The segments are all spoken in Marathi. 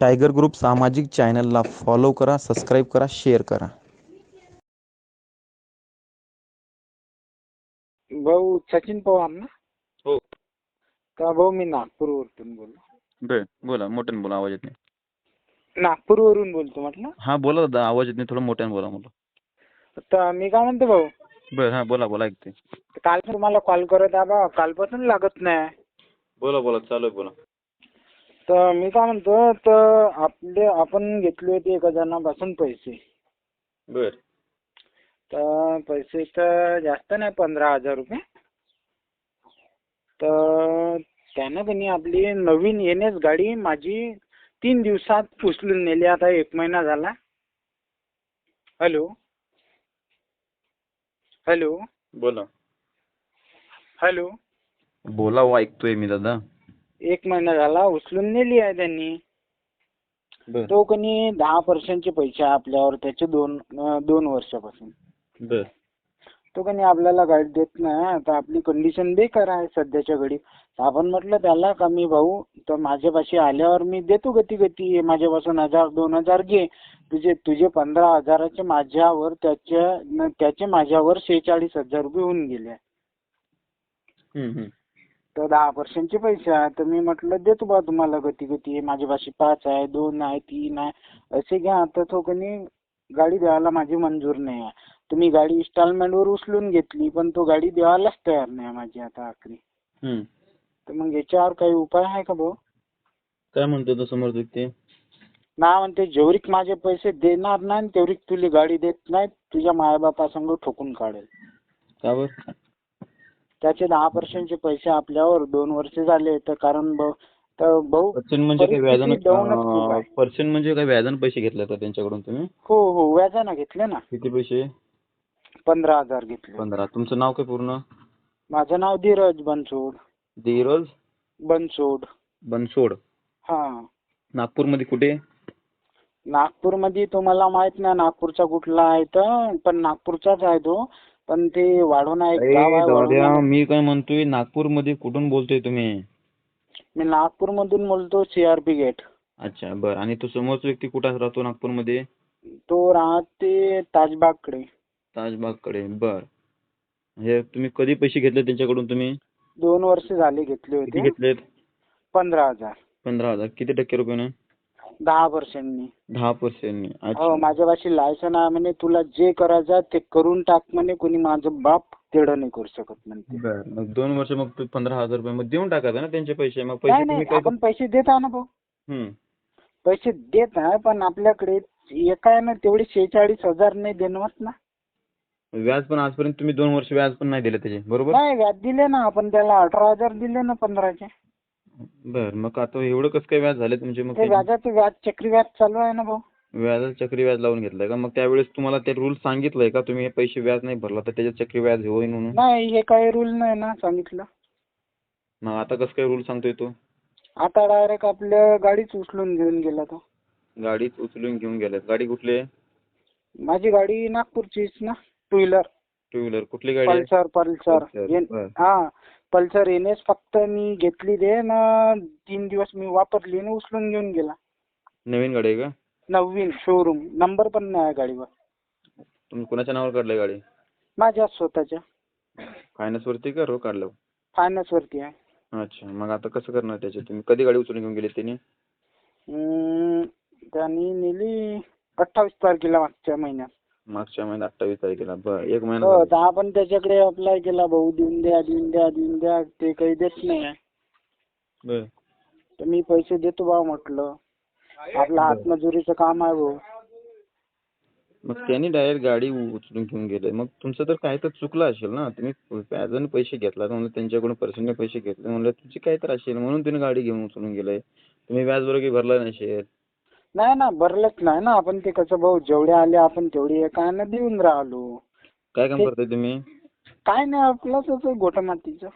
टायगर ग्रुप सामाजिक चॅनलला फॉलो करा सबस्क्राईब करा शेअर करा. भाऊ सचिन पवार ना? हो. का भाऊ मी नागपूरवरून बोलतो बर बोला मोठ्याने बोला आवाज येत नाही. नागपूरवरून बोलतो म्हटलं? हा बोला दादा आवाज येत नाही थोडं मोठ्याने बोला मला. तर मी काय म्हणतो भाऊ? बर हा बोला बोला ऐकते. काल तुम्हाला कॉल करत आहे बा कालपासून लागत नाही. बोला बोला चालू आहे बोला. तर मी काय म्हणतो तर आपले आपण घेतले होते एका जणापासून पैसे. बर. तर पैसे तर जास्त नाही पंधरा हजार रुपये. तर त्यानं कनी आपली नवीन एन एस गाडी माझी तीन दिवसात उचलून नेली आता एक महिना झाला. हॅलो. हॅलो. बोला. हॅलो. बोला हो ऐकतोय मी दादा. एक महिना झाला उचलून नेली आहे त्यांनी. बर. तो कनी दहा पर्सेंटचे पैसे आपल्यावर त्याचे दोन अं, दोन वर्षापासून. बर. तो कनी आपल्याला गाडी देत नाही तर आपली कंडिशन बेकार आहे सध्याच्या घडी. तर आपण म्हटलं त्याला का मी भाऊ तर माझ्यापाशी आल्यावर मी देतो गती गती माझ्यापासून हजार दोन हजार घे. तुझे तुझे पंधरा हजाराचे माझ्यावर त्याच्या न- त्याचे माझ्यावर शेहेचाळीस हजार रुपये होऊन गेले. हम्म, हम्म. तर दहा पर्सेंटचे पैसे आहे तर मी म्हटलं देतो बा तुम्हाला गती गती. माझ्यापाशी पाच आहे दोन आहे तीन आहे. असे घ्या. तर तो कनी गाडी द्यायला माझी मंजूर नाही आहे. तुम्ही गाडी इन्स्टॉलमेंटवर उचलून घेतली पण तो गाडी द्यायलाच तयार नाही माझी आता आखरी. हम्म. तर मग याच्यावर काही उपाय आहे का भाऊ काय म्हणतो तो समोर व्यक्ती? ना म्हणते जेवढीक माझे पैसे देणार नाही तेवढीक तुला गाडी देत नाही तुझ्या मायबापासंग ठोकून काढेल. का बर? त्याचे दहा पर्सेंटचे पैसे आपल्यावर दोन वर्ष झाले तर कारण भाऊ पर्सेंट म्हणजे काय व्याजानं. पर्सेंट म्हणजे काय व्याजानं पैसे घेतले का त्यांच्याकडून तुम्ही? हो हो व्याजानं घेतले ना. किती पैसे? पंधरा हजार घेतले. पंधरा. तुमचं नाव काय पूर्ण? माझं नाव धीरज बनसोड. धीरज? बनसोड. बनसोड. हा. नागपूरमध्ये कुठे? नागपूरमध्ये तुम्हाला माहीत नाही नागपूरचा कुठला आहे तर पण नागपूरचाच आहे तो. पण ते वाढवणा एक अरे गाव आहे वाढवणा. मी काय म्हणतोय नागपूरमध्ये कुठून बोलतोय तुम्ही? मी नागपूरमधून बोलतो सीआरपी गेट. अच्छा बर. आणि तो समोरचा व्यक्ती कुठं राहतो नागपूरमध्ये? तो राहते ताजबागकडे. ताजबागकडे. बर. हे तुम्ही कधी पैसे घेतले त्यांच्याकडून तुम्ही? दोन वर्ष झाले घेतले किती होते घेतलेत? पंधरा हजार. पंधरा हजार. किती टक्के रुपयाने? दहा पर्सेंटनी दहा पर्सेंटने हो अच्छा माझ्यापाशी लायसन आहे म्हणे तुला जे करायचं ते करून टाक म्हणे कोणी माझं बाप तेढं नाही करू शकत म्हणते. मग दोन वर्ष मग तू पंधरा हजार रुपये मग देऊन टाकायचं ना त्यांचे पैसे? मग पैसे नाही नाही काय आपण पैसे देत आहे ना भाऊ. पैसे देत आहे पण आपल्याकडे एकानं तेवढे शेहेचाळीस हजार नाही देणं ना. व्याज पण आजपर्यंत तुम्ही दोन वर्ष व्याज पण नाही दिले त्याचे बरोबर? नाही व्याज दिले ना आपण त्याला अठरा हजार दिले ना पंधराचे. बर मग आता एवढं कसं काय व्याज झाले तुमचे मग ते व्याजाचे व्याज चक्री व्याज चालू आहे ना भाऊ. व्याजाचं चक्री व्याज लावून घेतलंय का? मग त्यावेळेस तुम्हाला ते रूल सांगितलंय का? तुम्ही हे पैसे व्याज नाही भरला तर त्याच्यात चक्री व्याज होईल म्हणून? नाही हे काही रूल नाही ना सांगितलं. मग आता कसं काय रूल सांगतोय तो? आता डायरेक्ट आपल्या गाडीच उचलून घेऊन गेला तो. गाडीच उचलून घेऊन गेल्यात गाडी कुठली आहे? माझी गाडी नागपूरचीच ना टू व्हीलर टू व्हीलर कुठली गाडी आहे? Pulsar Pulsar. बर. हा. पल्सर एन एस फक्त मी घेतली रे ना तीन दिवस मी वापरली ना उचलून घेऊन गेला. नवीन गाडी आहे का? नवीन शोरूम नंबर पण नाही आहे गाडीवर. तुम्ही कोणाच्या नावावर काढलाय गाडी? माझ्या स्वतःच्या. फायनान्स वरती का रो काढलं? फायनान्स वरती आहे. अच्छा मग आता कसं करणार त्याचे तुम्ही कधी गाडी उचलून घेऊन गेले त्यांनी त्यांनी नेली अठ्ठावीस तारखेला मागच्या महिन्यात. मागच्या महिन्यात अठ्ठावीस तारखेला. बर एक महिना हो झाला. तर आपण त्याच्याकडे अप्लाय केला भाऊ. देऊन द्या देऊन द्या देऊन द्या. ते काही देत नाही. बर. तर मी पैसे देतो बा म्हटलं. आपलं हातमजुरीचं काम आहे भाऊ. मग त्यांनी डायरेक्ट गाडी उचलून घेऊन गेले. मग तुमचं तर काय तर चुकलं असेल ना? तुम्ही व्याजाने पैसे घेतला म्हणलं त्यांच्याकडून पर्सेंटने पैसे घेतले म्हणलं तुमची काय तर असेल म्हणून तुम्ही गाडी घेऊन उचलून गेले. तुम्ही व्याज वगैरे भरला नसेल. नाही ना भरलंच नाही ना. आपण ते कसं भाऊ जेवढे आले आपण तेवढे एकानं देऊन राहिलो. काय काम करताय तुम्ही? काय नाही आपलंच होतं गोटमातीचं.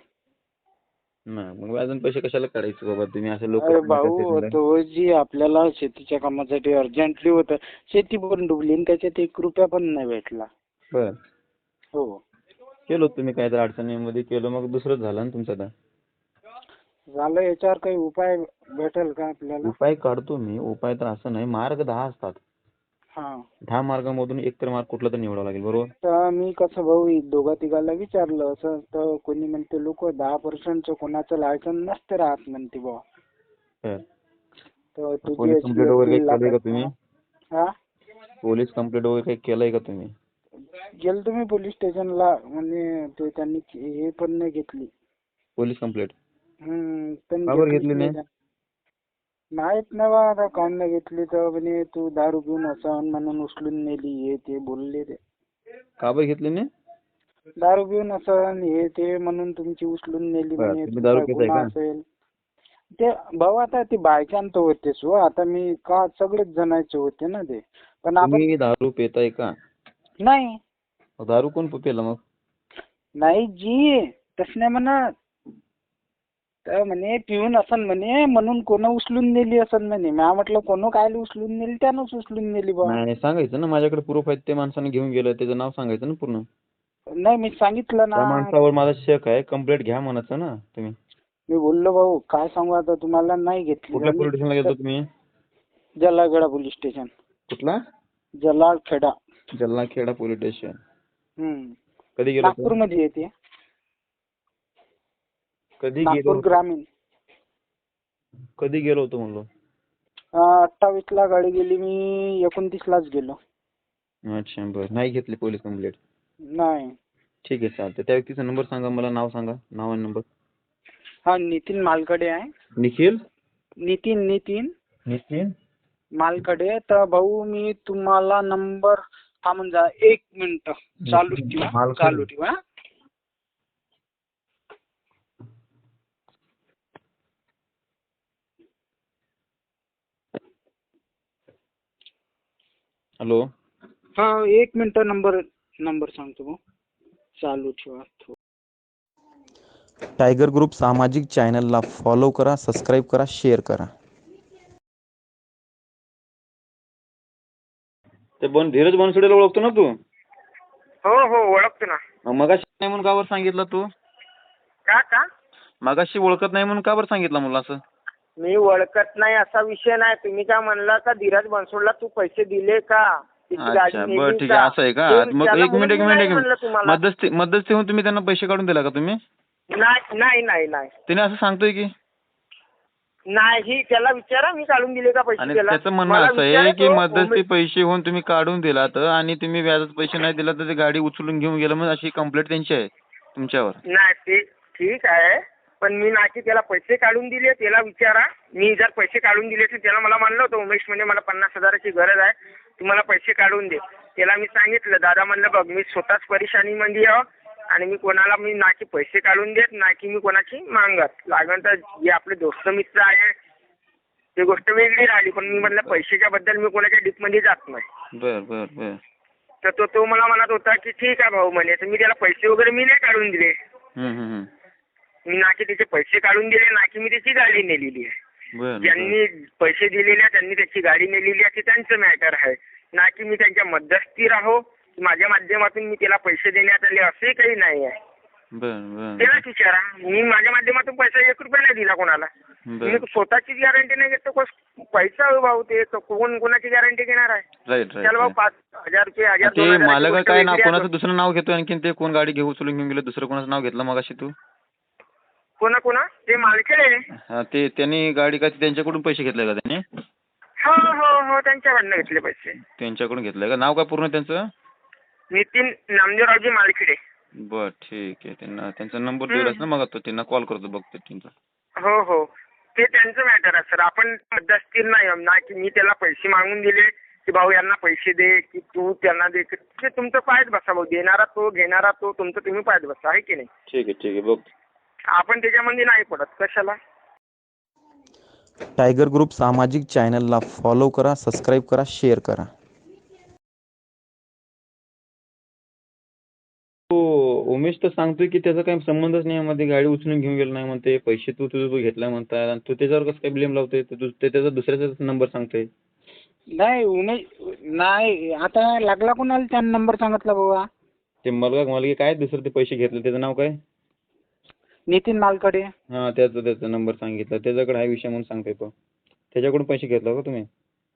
नाही मग व्याजाने पैसे कशाला काढायचे बाबा तुम्ही? असं लोक अरे भाऊ तो जी आपल्याला शेतीच्या कामासाठी अर्जंटली होतं शेती पण डुबली आणि त्याच्यात एक रुपया पण नाही भेटला. बर. हो. केलो तुम्ही काय तर अडचणीमध्ये केलं मग दुसरंच झालं ना तुमचं आता. झालं याच्यावर काही उपाय भेटेल का आपल्याला? उपाय काढतो मी. उपाय तर असं नाही. मार्ग दहा असतात. हा. दहा मार्गामधून एक तर मार्ग कुठला तर निवडावा लागेल. बरोबर? तर मी कसं भाऊ दोघा तिघाला विचारलं असं तर कोणी म्हणते लोक दहा पर्सेंटचं कोणाचं लायसन नसते राहत म्हणते बुवा तर तर तुझी पोलीस कंप्लेंट वगैरे काही केलंय का तुम्ही? हा? पोलीस कंप्लेंट वगैरे काही केलंय का तुम्ही? गेलो तुम्ही पोलीस स्टेशनला म्हणजे ते त्यांनी हे पण नाही घेतली. पोलीस कंप्लेंट हम्म पण का बरं घेतली नाही? माहीत नाही बा आता नाही घेतली तर म्हणे तू दारू पिऊन असन म्हणून उचलून नेली हे ते बोलले ते. का बरं घेतली नाही? दारू पिऊन असन हे ते म्हणून तुमची उचलून नेली बरं, म्हणे तुम्ही तुमचा दारू पिताय गुन्हा का? असेल. ते भाऊ आता ते बायचान तर होतेच हो आता मी का सगळेच जणांचे होते ना ते. पण आपण तुम्ही दारू पेताय का? नाही. दारू कोण पेलं मग? नाही जी तस नाही म्हणत. तर म्हणे पिऊन असन म्हणे म्हणून कोण उचलून नेली असन म्हणे. म्या म्हटलं कोण काय उचलून नेली? त्यानंच उचलून नेली बा. नाही सांगायचं ना माझ्याकडे प्रूफ आहेत ते माणसाने घेऊन गेलं त्याचं नाव सांगायचं ना पूर्ण. नाही मी सांगितलं त्या ना. माणसावर माझा शक आहे कंप्लेंट घ्या म्हणायचं ना तुम्ही. मी बोललो भाऊ काय सांगू आता तुम्हाला नाही कुठल्या पोलीस घेतली स्टेशनला गेलो तुम्ही? जलाळखेडा पोलीस स्टेशन कुठला? जलाळखेडा जलनाखेडा पोलीस स्टेशन हम्म. कधी गेलो नागपूर? मध्ये येते. कधी गेलो नागपूर? ग्रामीण. कधी गेलो होतो म्हणलो? अठ्ठावीस ला गाडी गेली मी एकोणतीस लाच गेलो. अच्छा बरं. नाही घेतली पोलीस कंप्लेंट? नाही. ठीक आहे चालतंय. त्या व्यक्तीचा नंबर सांगा मला नाव सांगा नाव आणि नंबर. हा नितीन मालकडे आहे. निखिल? नितीन नितीन. नितीन? मालकडे. तर भाऊ मी तुम्हाला नंबर थांबून जा एक मिनिट. चालू ठेवा मालकडे. चालू ठेवा हॅलो. हा एक मिनिट नंबर नंबर सांगतो चालू ठेवा. टायगर ग्रुप सामाजिक चॅनलला फॉलो करा सबस्क्राईब करा शेअर करा. ते बन धीरज बनसोडेला ओळखतो ना तू? हो हो ओळखतो ना. मग मगाशी नाही म्हणून का बरं सांगितलं तू? का का? मगाशी ओळखत नाही म्हणून का बरं सांगितलं मला असं? मी ओळखत नाही असा विषय नाही. तुम्ही काय म्हणला का धीरज बनसोडला? तू पैसे दिले का? त्याची गाडी अच्छा नेली बरं ठीक आहे असं आहे का? मग एक मिनिट एक मिनिट एक म्हणलं मिनिट. तुम्हाला. मध्यस्थी मध्यस्थी होऊन तुम्ही त्यांना पैसे काढून दिला का तुम्ही? नाही नाही नाही नाही. त्याने असं सांगतोय की? नाही त्याला विचारा मी काढून दिले का पैसे आणि त्याला? त्याचं म्हणणं मला असं आहे विचारा की तो, मध्यस्थी उमेश- पैसे होऊन तुम्ही काढून दिलात आणि तुम्ही व्याजात पैसे नाही दिला तर ते गाडी उचलून घेऊन गेलं मग अशी कंप्लेंट त्यांची आहे तुमच्यावर. नाही ते ठीक आहे. पण मी नाकी त्याला पैसे काढून दिले त्याला विचारा. मी जर पैसे काढून दिले तर त्याला मला म्हणलं होतं उमेश म्हणजे मला पन्नास हजाराची गरज आहे. तू मला पैसे काढून दे. त्याला मी सांगितलं दादा म्हणलं बघ मी स्वतःच परेशानीमध्ये आहे आणि मी कोणाला मी ना की पैसे काढून देत ना की मी कोणाची मागत. लागण तर जे आपले दोस्त मित्र आहे. ते गोष्ट वेगळी राहिली पण मी म्हणलं पैशाच्या बद्दल मी कोणाच्या डीपमध्ये जात नाही. बर बर बर. तर तो तो मला म्हणत होता की ठीक आहे भाऊ म्हणे. तर मी त्याला पैसे वगैरे मी नाही काढून दिले हम्म, हम्म, हम्म. मी ना की त्याचे पैसे काढून दिले ना की मी त्याची गाडी नेलेली आहे. बर ज्यांनी पैसे दिलेले आहे त्यांनी त्याची गाडी नेलेली आहे ते त्यांचं मॅटर आहे. ना की मी त्यांच्या मध्यस्थी राहो माझ्या माध्यमातून मी त्याला पैसे देण्यात आले असे काही नाही आहे. बर बर. त्यालाच विचारा. मी माझ्या माध्यमातून पैसा एक रुपया नाही दिला कोणाला. बर. मी स्वतःचीच गॅरंटी नाही घेत तर कोस- पैसा भाऊ ते तर कोण कोणाची गॅरंटी घेणार आहे? राईट राईट चल भाऊ पाच हजार रुपये हजार दोन ते मालक गोष्ट काय वेगळी आहे. कोणाचं दुसरं नाव घेतोय आणखीन ते कोण गाडी घेऊ उचलून घेऊन गेलं दुसरं कोणाचं नाव घेतलं मगाशी तू? कोणा कोणा? ते मालखेडे हा, ते त्यांनी गाडी काय त्यांच्याकडून पैसे घेतले का त्यांनी? हो हो हो त्यांच्याकडनं घेतले पैसे. त्यांच्याकडून घेतलंय का? नाव काय पूर्ण त्यांचं? नितीन नामदेवरावजी मालखेडे बर ठीक आहे. त्यांना त्यांचा नंबर दिलास ना मग तो त्यांना कॉल करतो बघतो त्यांचा. हो हो. ते त्यांचं मॅटर आहे सर आपण मध्यस्थी नाही. ना की मी त्याला पैसे मागून दिले की भाऊ यांना पैसे दे की तू त्यांना दे ते तुमचं पायच बसा भाऊ. देणारा तो घेणारा तो तुमचं तुम्ही पायच बसा आहे की नाही? ठीक आहे ठीक आहे. बघ आपण त्याच्यामध्ये नाही पडत. कशाला? टायगर ग्रुप सामाजिक चॅनलला फॉलो करा सबस्क्राईब करा शेअर करा. तो उमेश तर सांगतोय की त्याचा काही संबंधच नाही यामध्ये गाडी उचलून घेऊन गेला नाही म्हणते पैसे तू तुझं तू घेतला म्हणताय आणि तू त्याच्यावर कसं काय ब्लेम लावतोय? ते तू- ते त्याचा दुसऱ्याचा नंबर सांगतोय. नाही उमेश नाही आता लागला कोणाला त्यानं नंबर सांगितला बाबा? ते मला मला काय दुसरं ते पैसे घेतले त्याचं नाव काय? नितीन मालकडे हा त्याचा त्याचा नंबर सांगितला. त्याच्याकडे हा विषय म्हणून सांगतोय तो. त्याच्याकडून पैसे घेतला का तुम्ही?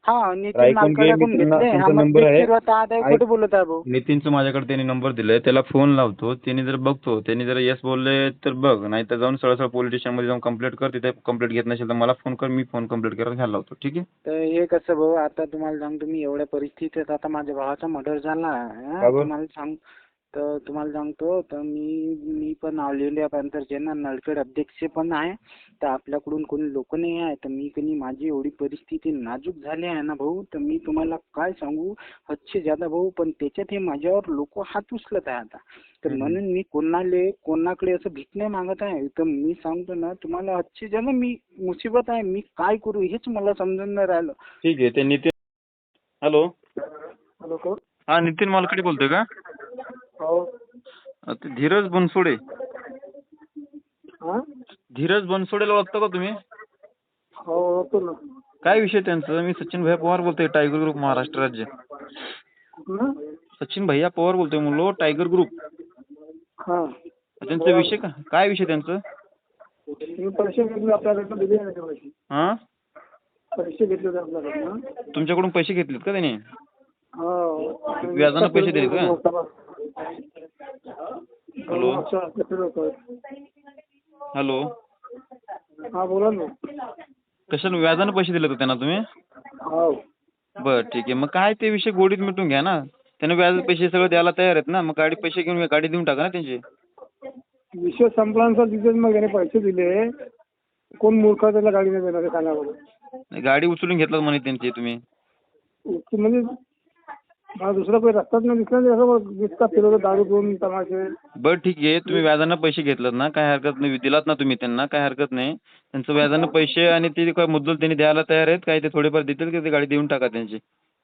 हा नितीन मालकडेकडून घेतले. हा मग number आहे. हे खोटं बोलत आहे भाऊ? नितीनचं माझ्याकडे त्यांनी नंबर दिलाय. त्याला फोन लावतो. त्यांनी जर बघतो त्यांनी जर येस बोलले तर बघ. नाही तर जाऊन सरळ सरळ पोलीस स्टेशनमध्ये जाऊन कंप्लेंट कर. तिथे कंप्लेंट घेत नसेल तर मला फोन कर. मी फोन कंप्लेंट करायला घ्यायला लावतो. ठीक आहे? तर हे कसं भाऊ? आता तुम्हाला सांगतो मी एवढ्या परिस्थितीत आता माझ्या भावाचा मर्डर झाला. हा, का बरं? तुम्हाला सांग तर तुम्हाला सांगतो तर मी मी पण ऑल इंडिया पॅन्थरचे ना नळखेड अध्यक्ष पण आहे. तर आपल्याकडून कोणी लोक नाही आहे तर मी कनी माझी एवढी परिस्थिती नाजूक झाली आहे ना भाऊ. तर मी तुम्हाला काय सांगू हदसे ज्यादा भाऊ पण त्याच्यात हे माझ्यावर लोक हात उचलत आहे आता. तर. म्हणून मी कोणाले कोणाकडे असं भीक नाही मागत आहे. तर मी सांगतो ना तुम्हाला हदसे ज्यादा मी मुसीबत आहे मी काय करू हेच मला समजून नाही राहिलं. ठीक आहे ते नितीन हॅलो. हॅलो कोण? हा नितीन मालकडे बोलतोय का? हो ते धीरज बनसोडे. हा? धीरज बनसोडेला ओळखता का तुम्ही? हो ना. काय विषय त्यांचं? मी सचिन भैया पवार बोलतोय टायगर ग्रुप महाराष्ट्र राज्य. सचिन भैया पवार बोलतोय म्हणलो टायगर ग्रुप हा. त्यांचा विषय का काय विषय त्यांचं? पैसे घेतले आपल्याकडे दिले नाही का पैसे. हा? पैसे घेतले होते आपल्याकडनं तुमच्याकडून पैसे घेतलेत का त्याने? हो. व्याजानं पैसे दिले का? हॅलो. हॅलो. हा बोला ना. कशाला व्याजानं पैसे दिले होते त्यांना तुम्ही? हो. बरं ठीक आहे. मग काय ते विषय गोडीत मिटून घ्या ना. त्याने व्याज पैसे सगळं द्यायला तयार आहेत ना. मग गाडी पैसे घेऊन गाडी देऊन टाका ना त्यांची. विषय तिथे मग याने पैसे दिले. कोण मूर्ख त्याला गाडी नाही देणार सांगा बरं. गाडी उचलून घेतलात म्हणे त्यांची तुम्ही. म्हणजे मला दुसरा काही रस्ताच नाही दिसला नाही असं दिसतात फिरवलं दारू पिऊन तमाशे. बरं ठीक आहे. तुम्ही व्याजानं पैसे घेतलात ना काय हरकत नाही. दिलात ना तुम्ही त्यांना काय हरकत नाही. त्यांचं व्याजानं पैसे आणि ते काय मुद्दल त्यांनी द्यायला तयार आहेत? काय ते थोडेफार देतील की ते गाडी देऊन टाका त्यांची?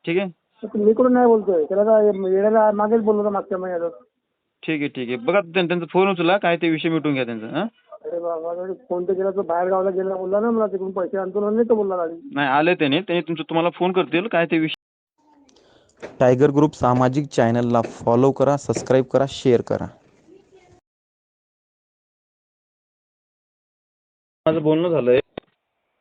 ठीक आहे? तर मी कुठं नाही बोलतोय. त्याला येण्याला मागेच बोललो होतो मागच्या महिन्यात ठीक आहे ठीक आहे. बघा त्यां- त्यांचा फोन उचला काय ते विषय मिटून घ्या त्यांचा हां? अरे बाबा फोन तर केला तो बाहेर गावाला गेला बोलला ना मला तिकडून पैसे आणतो ना नाही तो बोलला गाडी. नाही आले त्याने त्यांनी तुमचं तुम्हाला फोन करतील काय ते विषय टायगर ग्रुप सामाजिक चॅनलला फॉलो करा सबस्क्राईब करा शेअर करा. माझं बोलणं झालंय.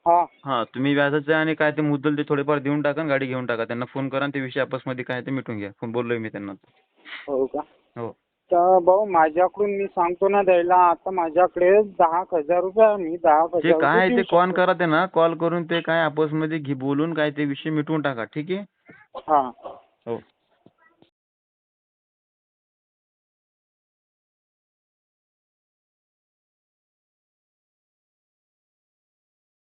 हा. हा तुम्ही व्याजाचे आणि काय ते मुद्दल ते थोडेफार देऊन टाका आणि गाडी घेऊन टाका. त्यांना फोन करा आणि ते विषय आपसमध्ये काय ते मिटून घ्या. फोन बोललोय मी त्यांना. हो का? हो. तर भाऊ माझ्याकडून मी सांगतो ना द्यायला आता माझ्याकडे दहा हजार रुपये आहे. मी दहा ते हजार काय रुपये ते देऊ कॉल शकतो. करा त्यांना. कॉल करून ते काय आपसमध्ये घे बोलून काय ते विषय मिटवून टाका. ठीक आहे? हा. हो